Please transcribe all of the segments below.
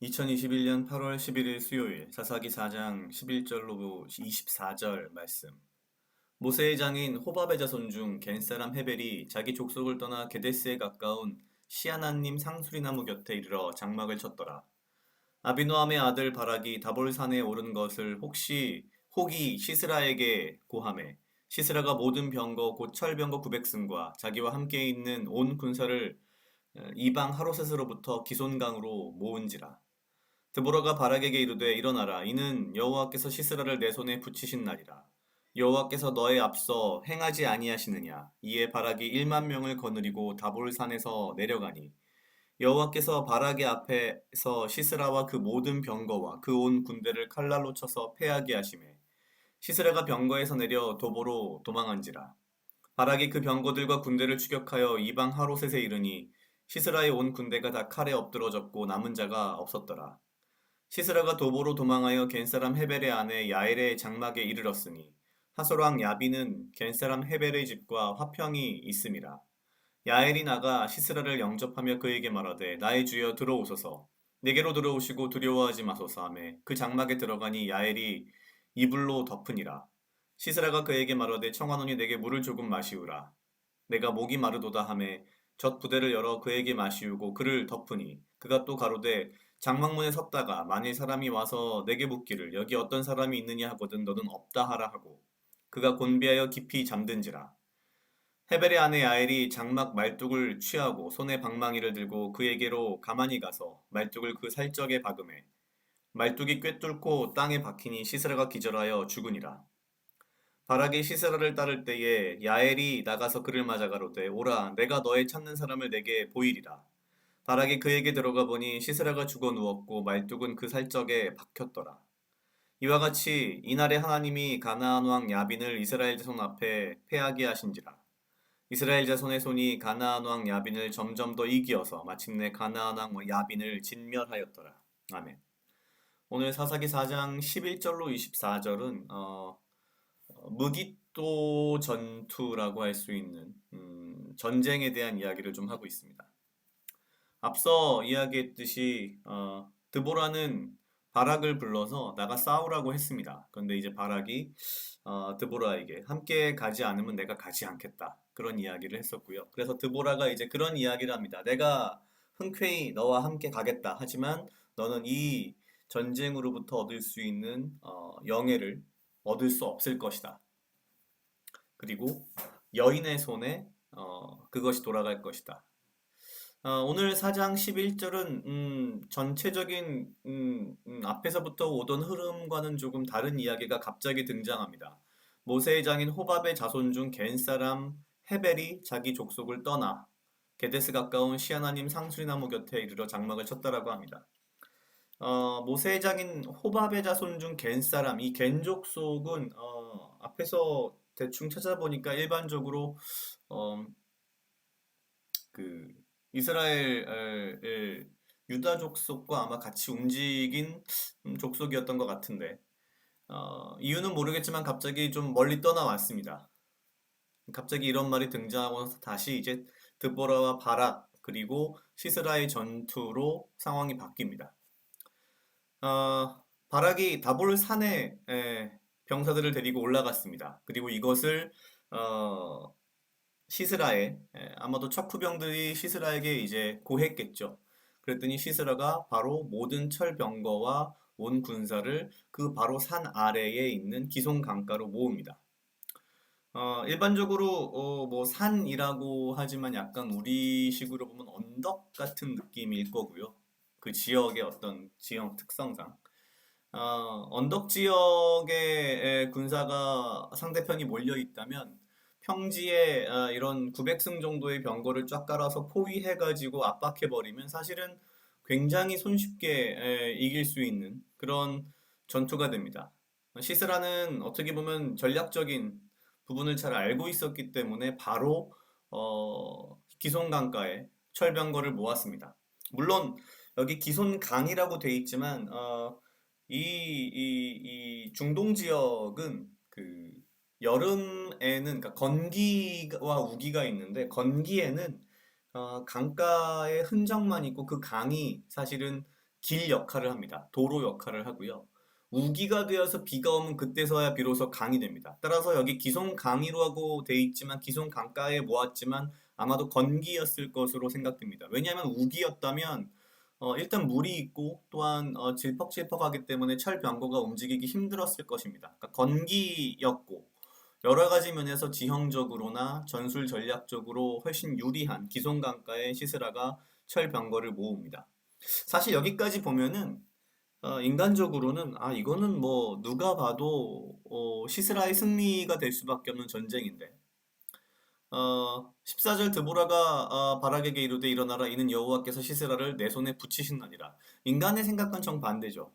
(2021년 8월 11일) 수요일 사사기 4장 11절로 24절 말씀 모세의 장인 호밥의 자손 중 겐사람 헤벨이 자기 족속을 떠나 게데스에 가까운 시아나님 상수리나무 곁에 이르러 장막을 쳤더라. 아비노함의 아들 바락이 다볼산에 오른 것을 혹시 혹이 시스라에게 고함해 시스라가 모든 병거 곧 철병거 900승과 자기와 함께 있는 온 군사를 어, 이방 하로셋으로부터 기손강으로 모은지라. 드보라가 바락에게 이르되 일어나라. 이는 여호와께서 시스라를 내 손에 붙이신 날이라 여호와께서 너의 앞서 행하지 아니하시느냐? 이에 바락이 1만 명을 거느리고 다볼산에서 내려가니. 여호와께서 바락의 앞에서 시스라와 그 모든 병거와 그 온 군대를 칼날로 쳐서 패하게 하심에 시스라가 병거에서 내려 도보로 도망한지라. 바락이 그 병거들과 군대를 추격하여 이방 하로셋에 이르니 시스라의 온 군대가 다 칼에 엎드러졌고 남은 자가 없었더라. 시스라가 도보로 도망하여 겐사람 헤벨의 아내 야엘의 장막에 이르렀으니 하솔왕 야비는 겐사람 헤벨의 집과 화평이 있음이라. 야엘이 나가 시스라를 영접하며 그에게 말하되 나의 주여 들어오소서 내게로 들어오시고 두려워하지 마소서 하매 그 장막에 들어가니 야엘이 이불로 덮으니라. 시스라가 그에게 말하되 청하노니 내게 물을 조금 마시우라. 내가 목이 마르도다 하매 젖 부대를 열어 그에게 마시우고 그를 덮으니 그가 또 가로되 장막문에 섰다가 만일 사람이 와서 내게 묻기를 여기 어떤 사람이 있느냐 하거든 너는 없다 하라 하고 그가 곤비하여 깊이 잠든지라. 헤벨의 아내 야엘이 장막 말뚝을 취하고 손에 방망이를 들고 그에게로 가만히 가서 말뚝을 그 살적에 박음해 말뚝이 꿰뚫고 땅에 박히니 시스라가 기절하여 죽으니라. 바락이 시스라를 따를 때에 야엘이 나가서 그를 맞아 가로되 오라 내가 너의 찾는 사람을 내게 보이리라. 바락이 그에게 들어가 보니 시스라가 죽어 누웠고 말뚝은 그 살적에 박혔더라. 이와 같이 이날에 하나님이 가나안 왕 야빈을 이스라엘 자손 앞에 패하게 하신지라. 이스라엘 자손의 손이 가나안 왕 야빈을 점점 더 이기어서 마침내 가나안 왕 야빈을 진멸하였더라. 아멘. 오늘 사사기 4장 11절로 24절은 어, 무기또 전투라고 할 수 있는 음, 전쟁에 대한 이야기를 좀 하고 있습니다. 앞서 이야기했듯이 어, 드보라는 바락을 불러서 나가 싸우라고 했습니다. 그런데 이제 바락이 어, 드보라에게 함께 가지 않으면 내가 가지 않겠다 그런 이야기를 했었고요. 그래서 드보라가 이제 그런 이야기를 합니다. 내가 흔쾌히 너와 함께 가겠다. 하지만 너는 이 전쟁으로부터 얻을 수 있는 어, 영예를 얻을 수 없을 것이다. 그리고 여인의 손에 어, 그것이 돌아갈 것이다. 어, 오늘 4장 11절은 음, 전체적인 음, 음, 앞에서부터 오던 흐름과는 조금 다른 이야기가 갑자기 등장합니다. 모세의 장인 호밥의 자손 중 겐 사람 헤벨이 자기 족속을 떠나 게데스 가까운 시아나님 상수리나무 곁에 이르러 장막을 쳤다라고 합니다. 어, 모세의 장인 호밥의 자손 중 겐 사람 이 겐 족속은 어, 앞에서 대충 찾아보니까 일반적으로 어, 그 이스라엘 유다 족속과 아마 같이 움직인 음, 족속이었던 것 같은데 어, 이유는 모르겠지만 갑자기 좀 멀리 떠나왔습니다. 갑자기 이런 말이 등장하고 다시 이제 드보라와 바락 그리고 시스라의 전투로 상황이 바뀝니다. 어, 바락이 다볼 산에 에, 병사들을 데리고 올라갔습니다. 그리고 이것을 어, 시스라에 아마도 척후병들이 시스라에게 이제 고했겠죠. 그랬더니 시스라가 바로 모든 철병거와 온 군사를 그 바로 산 아래에 있는 기송 강가로 모읍니다. 어, 일반적으로 어, 뭐 산이라고 하지만 약간 우리식으로 보면 언덕 같은 느낌일 거고요. 그 지역의 어떤 지형 특성상 어, 언덕 지역의 군사가 상대편이 몰려 있다면 평지에 아, 이런 900승 정도의 병거를 쫙 깔아서 포위해가지고 압박해버리면 사실은 굉장히 손쉽게 이길 수 있는 그런 전투가 됩니다. 시스라는 어떻게 보면 전략적인 부분을 잘 알고 있었기 때문에 바로 어, 기손강가에 철병거를 모았습니다. 물론 여기 기손강이라고 돼 있지만 어, 이, 이, 이 중동 지역은 그 여름에는 그러니까 건기와 우기가 있는데 건기에는 어, 강가의 흔적만 있고 그 강이 사실은 길 역할을 합니다. 도로 역할을 하고요. 우기가 되어서 비가 오면 그때서야 비로소 강이 됩니다. 따라서 여기 기슭 강이라고 돼 있지만 기슭 강가에 모았지만 아마도 건기였을 것으로 생각됩니다. 왜냐하면 우기였다면 어, 일단 물이 있고 또한 어, 질퍽질퍽하기 때문에 철병거가 움직이기 힘들었을 것입니다. 그러니까 건기였고 여러 가지 면에서 지형적으로나 전술 전략적으로 훨씬 유리한 기슭 강가에 시스라가 철병거를 모읍니다. 사실 여기까지 보면은 어, 인간적으로는 아 이거는 뭐 누가 봐도 어, 시스라의 승리가 될 수밖에 없는 전쟁인데. 어, 14절 드보라가 어, 바락에게 이르되 일어나라. 이는 여호와께서 시스라를 내 손에 붙이신느니라. 인간의 생각은 정반대죠.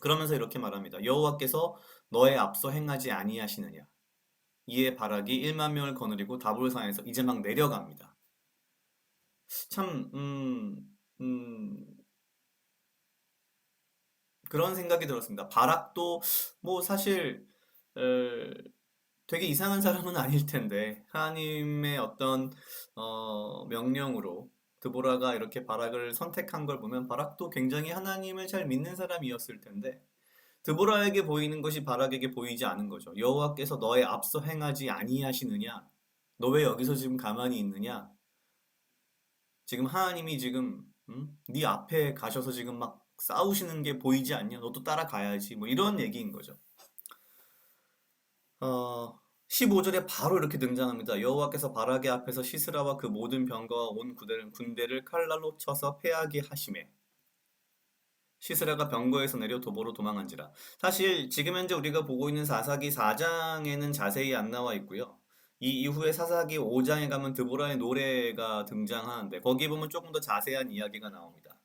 그러면서 이렇게 말합니다. 여호와께서 너의 앞서 행하지 아니하시느냐? 이에 바락이 1만 명을 거느리고 다볼산에서 이제 막 내려갑니다. 참 음, 음, 그런 생각이 들었습니다. 바락도 뭐 사실 어, 되게 이상한 사람은 아닐 텐데 하나님의 어떤 어, 명령으로 드보라가 이렇게 바락을 선택한 걸 보면 바락도 굉장히 하나님을 잘 믿는 사람이었을 텐데 드보라에게 보이는 것이 바락에게 보이지 않은 거죠. 여호와께서 너의 앞서 행하지 아니하시느냐? 너 왜 여기서 지금 가만히 있느냐? 지금 하나님이 지금 음? 네 앞에 가셔서 지금 막 싸우시는 게 보이지 않냐? 너도 따라가야지. 뭐 이런 얘기인 거죠. 어, 15절에 바로 이렇게 등장합니다. 여호와께서 바라게 앞에서 시스라와 그 모든 병거와 온 군대를, 군대를 칼날로 쳐서 패하게 하심에 시스라가 병거에서 내려 도보로 도망한지라. 사실 지금 현재 우리가 보고 있는 사사기 4장에는 자세히 안 나와 있고요. 이 이후에 사사기 5장에 가면 드보라의 노래가 등장하는데 거기 보면 조금 더 자세한 이야기가 나옵니다.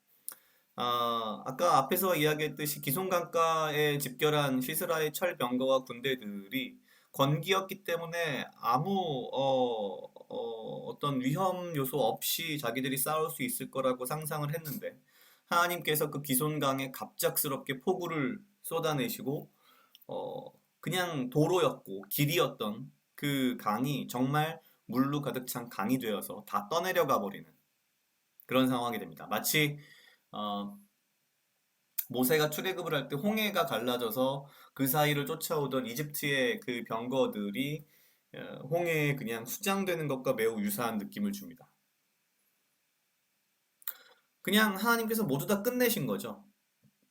아, 아까 앞에서 이야기했듯이 기송강가에 집결한 시스라의 철병거와 군대들이 건기였기 때문에 아무 어, 어, 떤 위험 요소 없이 자기들이 싸울 수 있을 거라고 상상을 했는데 하나님께서 그 기손강에 갑작스럽게 폭우를 쏟아내시고 어, 그냥 도로였고 길이었던 그 강이 정말 물로 가득 찬 강이 되어서 다 떠내려가 버리는 그런 상황이 됩니다. 마치 어, 모세가 출애굽을 할 때 홍해가 갈라져서 그 사이를 쫓아오던 이집트의 그 병거들이 어, 홍해에 그냥 수장되는 것과 매우 유사한 느낌을 줍니다. 그냥 하나님께서 모두 다 끝내신 거죠.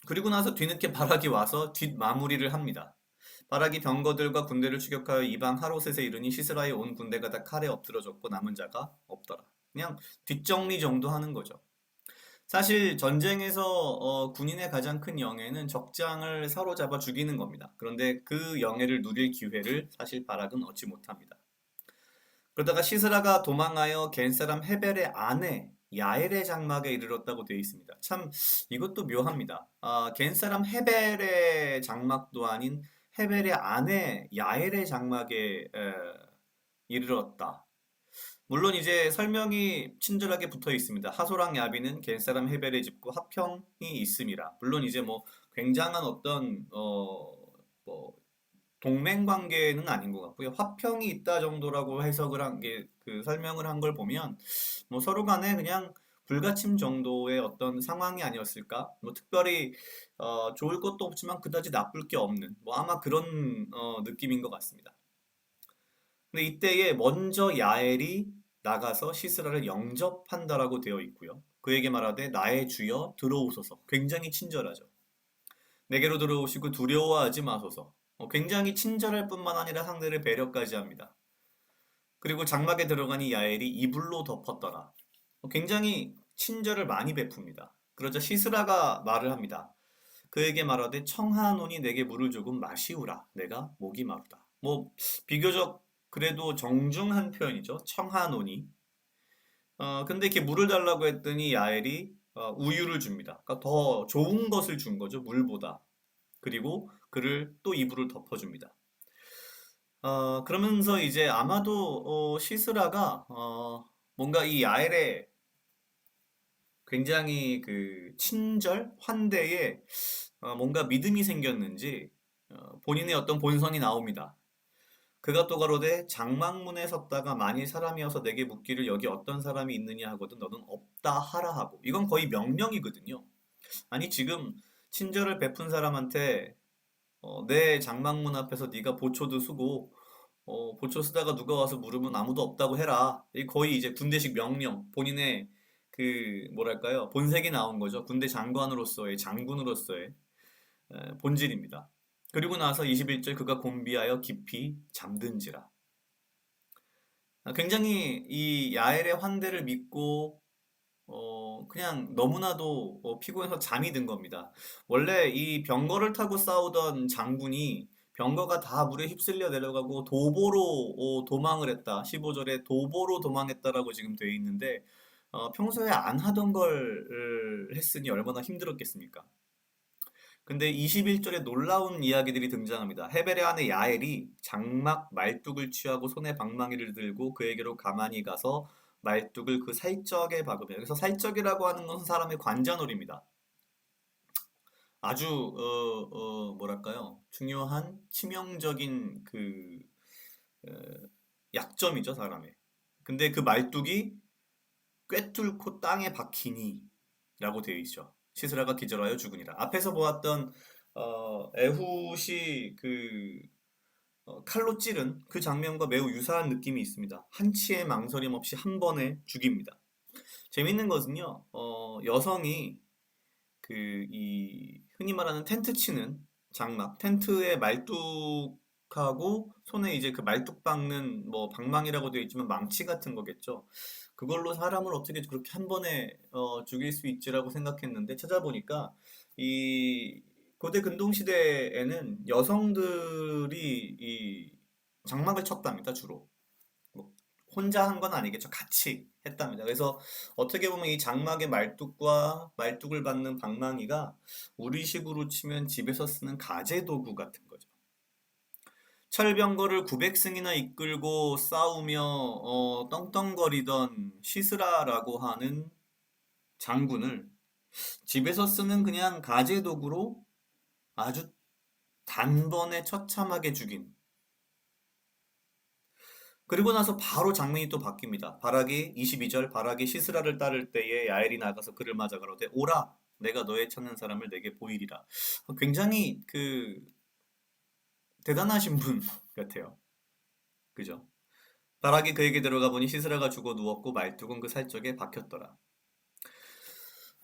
그리고 나서 뒤늦게 바락이 와서 뒷 마무리를 합니다. 바락이 병거들과 군대를 추격하여 이방 하로셋에 이르니 시스라에 온 군대가 다 칼에 엎드러졌고 남은 자가 없더라. 그냥 뒷정리 정도 하는 거죠. 사실 전쟁에서 어, 군인의 가장 큰 영예는 적장을 사로잡아 죽이는 겁니다. 그런데 그 영예를 누릴 기회를 사실 바락은 얻지 못합니다. 그러다가 시스라가 도망하여 겐 사람 헤벨의 아내 야엘의 장막에 이르렀다고 되어 있습니다. 참 이것도 묘합니다. 아, 겐 사람 헤벨의 장막도 아닌 헤벨의 아내 야엘의 장막에 에, 이르렀다. 물론 이제 설명이 친절하게 붙어 있습니다. 하소랑 야비는 겐 사람 헤벨의 집과 합평이 있음이라. 물론 이제 뭐 굉장한 어떤 어 뭐 동맹 관계는 아닌 것 같고요. 화평이 있다 정도라고 해석을 한 게 그 설명을 한 걸 보면 뭐 서로 간에 그냥 불가침 정도의 어떤 상황이 아니었을까? 뭐 특별히 어, 좋을 것도 없지만 그다지 나쁠 게 없는 뭐 아마 그런 어, 느낌인 것 같습니다. 근데 이때에 먼저 야엘이 나가서 시스라를 영접한다라고 되어 있고요. 그에게 말하되 나의 주여 들어오소서. 굉장히 친절하죠. 내게로 들어오시고 두려워하지 마소서. 어, 굉장히 친절할 뿐만 아니라 상대를 배려까지 합니다. 그리고 장막에 들어가니 야엘이 이불로 덮었더라. 어, 굉장히 친절을 많이 베풉니다. 그러자 시스라가 말을 합니다. 그에게 말하되 청하노니 내게 물을 조금 마시우라. 내가 목이 마르다. 뭐 비교적 그래도 정중한 표현이죠. 청하노니. 어, 근데 이렇게 물을 달라고 했더니 야엘이 어, 우유를 줍니다. 그러니까 더 좋은 것을 준 거죠. 물보다. 그리고 그를 또 이불을 덮어줍니다. 어, 그러면서 이제 아마도 어, 시스라가 어, 뭔가 이 야엘의 굉장히 그 친절, 환대에 어, 뭔가 믿음이 생겼는지 어, 본인의 어떤 본성이 나옵니다. 그가 또 가로되 장막문에 섰다가 만일 사람이어서 내게 묻기를 여기 어떤 사람이 있느냐 하거든 너는 없다 하라 하고 이건 거의 명령이거든요. 아니 지금 친절을 베푼 사람한테 어, 내 장막문 앞에서 네가 보초도 쓰고 어, 보초 쓰다가 누가 와서 물으면 아무도 없다고 해라. 이 거의 이제 군대식 명령, 본인의 그 뭐랄까요 본색이 나온 거죠. 군대 장관으로서의 장군으로서의 에, 본질입니다. 그리고 나서 21절 그가 곤비하여 깊이 잠든지라. 아, 굉장히 이 야엘의 환대를 믿고 어, 그냥 너무나도 어, 피곤해서 잠이 든 겁니다. 원래 이 병거를 타고 싸우던 장군이 병거가 다 물에 휩쓸려 내려가고 도보로 어, 도망을 했다. 15절에 도보로 도망했다라고 지금 되어 있는데 어, 평소에 안 하던 걸 을, 했으니 얼마나 힘들었겠습니까? 근데 21절에 놀라운 이야기들이 등장합니다. 헤벨의 아내 야엘이 장막 말뚝을 취하고 손에 방망이를 들고 그에게로 가만히 가서 말뚝을 그 살적에 박으며 여기서 살적이라고 하는 것은 사람의 관자놀입니다. 아주 어, 어, 뭐랄까요? 중요한 치명적인 그 어, 약점이죠, 사람의. 근데 그 말뚝이 꿰뚫고 땅에 박히니 라고 되어 있죠. 시스라가 기절하여 죽으니라. 앞에서 보았던 어, 에훗이 그 어, 칼로 찌른 그 장면과 매우 유사한 느낌이 있습니다. 한치의 망설임 없이 한 번에 죽입니다. 재밌는 것은요, 어, 여성이 그 이 흔히 말하는 텐트 치는 장막, 텐트에 말뚝하고 손에 이제 그 말뚝 박는 뭐 방망이라고 되어 있지만 망치 같은 거겠죠. 그걸로 사람을 어떻게 그렇게 한 번에 어, 죽일 수 있지라고 생각했는데 찾아보니까 이 고대 근동 시대에는 여성들이 이 장막을 쳤답니다, 주로. 뭐 혼자 한 건 아니겠죠. 같이 했답니다. 그래서 어떻게 보면 이 장막의 말뚝과 말뚝을 받는 방망이가 우리식으로 치면 집에서 쓰는 가재 도구 같은 거죠. 철병거를 900승이나 이끌고 싸우며 어, 떵떵거리던 시스라라고 하는 장군을 집에서 쓰는 그냥 가재 도구로 아주 단번에 처참하게 죽인. 그리고 나서 바로 장면이 또 바뀝니다. 바락이 22절 바락이 시스라를 따를 때에 야엘이 나가서 그를 맞아 가로되 오라 내가 너의 찾는 사람을 내게 보이리라. 굉장히 그 대단하신 분 같아요. 그죠? 바락이 그에게 들어가 보니 시스라가 죽어 누웠고 말뚝은 그 살적에 박혔더라.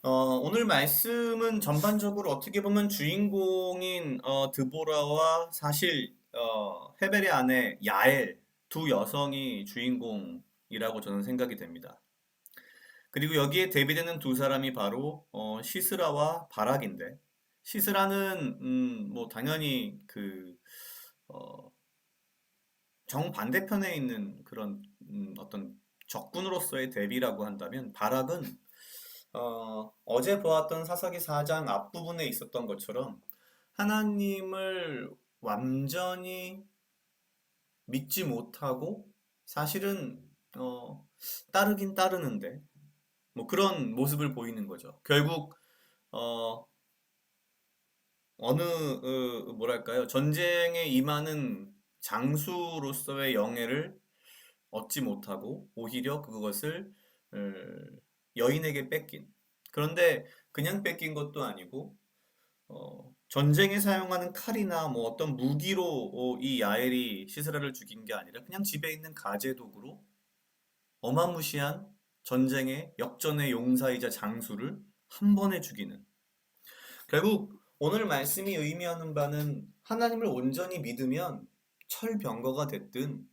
어, 오늘 말씀은 전반적으로 어떻게 보면 주인공인 어, 드보라와 사실 어, 헤벨의 아내 야엘 두 여성이 주인공이라고 저는 생각이 됩니다. 그리고 여기에 대비되는 두 사람이 바로 어, 시스라와 바락인데 시스라는 음, 뭐 당연히 그 어, 정반대편에 있는 그런 음, 어떤 적군으로서의 대비라고 한다면 바락은 어, 어제 보았던 사사기 4장 앞부분에 있었던 것처럼 하나님을 완전히 믿지 못하고 사실은 어, 따르긴 따르는데 뭐 그런 모습을 보이는 거죠. 결국 어, 어느 어, 뭐랄까요 전쟁에 임하는 장수로서의 영예를 얻지 못하고 오히려 그것을 어, 여인에게 뺏긴. 그런데 그냥 뺏긴 것도 아니고 어, 전쟁에 사용하는 칼이나 뭐 어떤 무기로 어, 이 야엘이 시스라를 죽인 게 아니라 그냥 집에 있는 가재 도구로 어마무시한 전쟁의 역전의 용사이자 장수를 한 번에 죽이는. 결국 오늘 말씀이 의미하는 바는 하나님을 온전히 믿으면 철병거가 됐든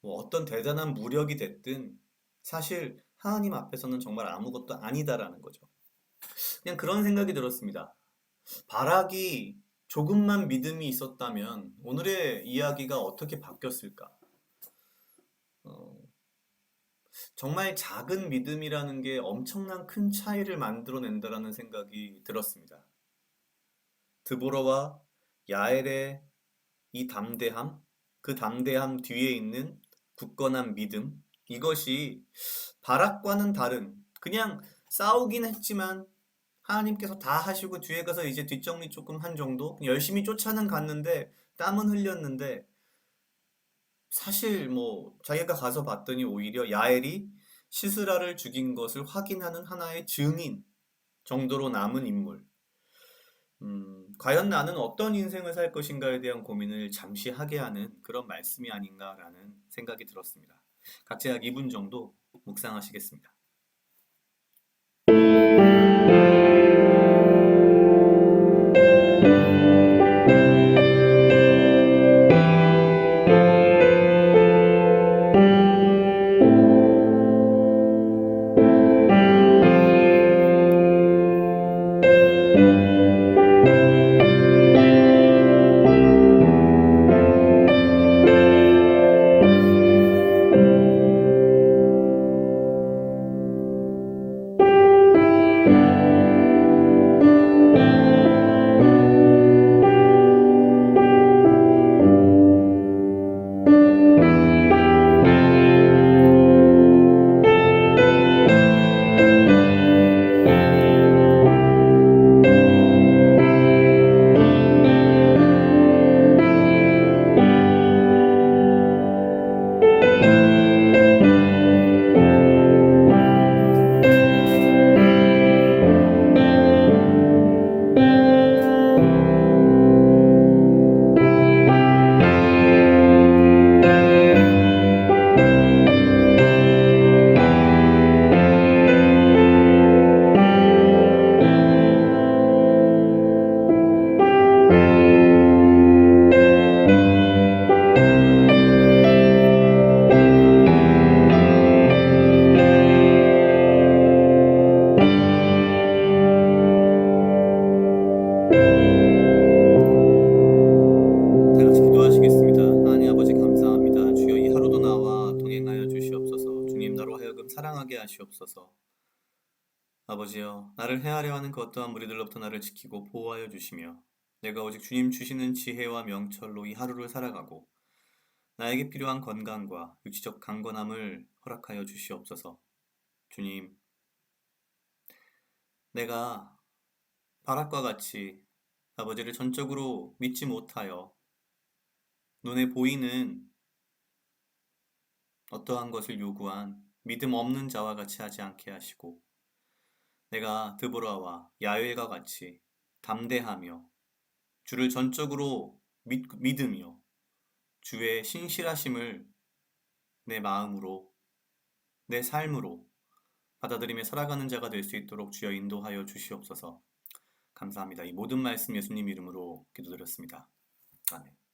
뭐 어떤 대단한 무력이 됐든 사실 하나님 앞에서는 정말 아무것도 아니다라는 거죠. 그냥 그런 생각이 들었습니다. 바락이 조금만 믿음이 있었다면 오늘의 이야기가 어떻게 바뀌었을까? 어, 정말 작은 믿음이라는 게 엄청난 큰 차이를 만들어낸다라는 생각이 들었습니다. 드보라와 야엘의 이 담대함, 그 담대함 뒤에 있는 굳건한 믿음, 이것이 바락과는 다른, 그냥 싸우긴 했지만 하나님께서 다 하시고 뒤에 가서 이제 뒷정리 조금 한 정도? 열심히 쫓아는 갔는데 땀은 흘렸는데 사실 뭐 자기가 가서 봤더니 오히려 야엘이 시스라를 죽인 것을 확인하는 하나의 증인 정도로 남은 인물. 음, 과연 나는 어떤 인생을 살 것인가에 대한 고민을 잠시 하게 하는 그런 말씀이 아닌가라는 생각이 들었습니다. 각자 약 2분 정도 묵상하시겠습니다. 다 하는 그 어떠한 무리들로부터 나를 지키고 보호하여 주시며 내가 오직 주님 주시는 지혜와 명철로 이 하루를 살아가고 나에게 필요한 건강과 육체적 강건함을 허락하여 주시옵소서. 주님, 내가 바락과 같이 아버지를 전적으로 믿지 못하여 눈에 보이는 어떠한 것을 요구한 믿음 없는 자와 같이 하지 않게 하시고 내가 드보라와 야엘과 같이 담대하며 주를 전적으로 믿, 믿으며 주의 신실하심을 내 마음으로 내 삶으로 받아들이며 살아가는 자가 될 수 있도록 주여 인도하여 주시옵소서. 감사합니다. 이 모든 말씀 예수님 이름으로 기도드렸습니다. 아멘.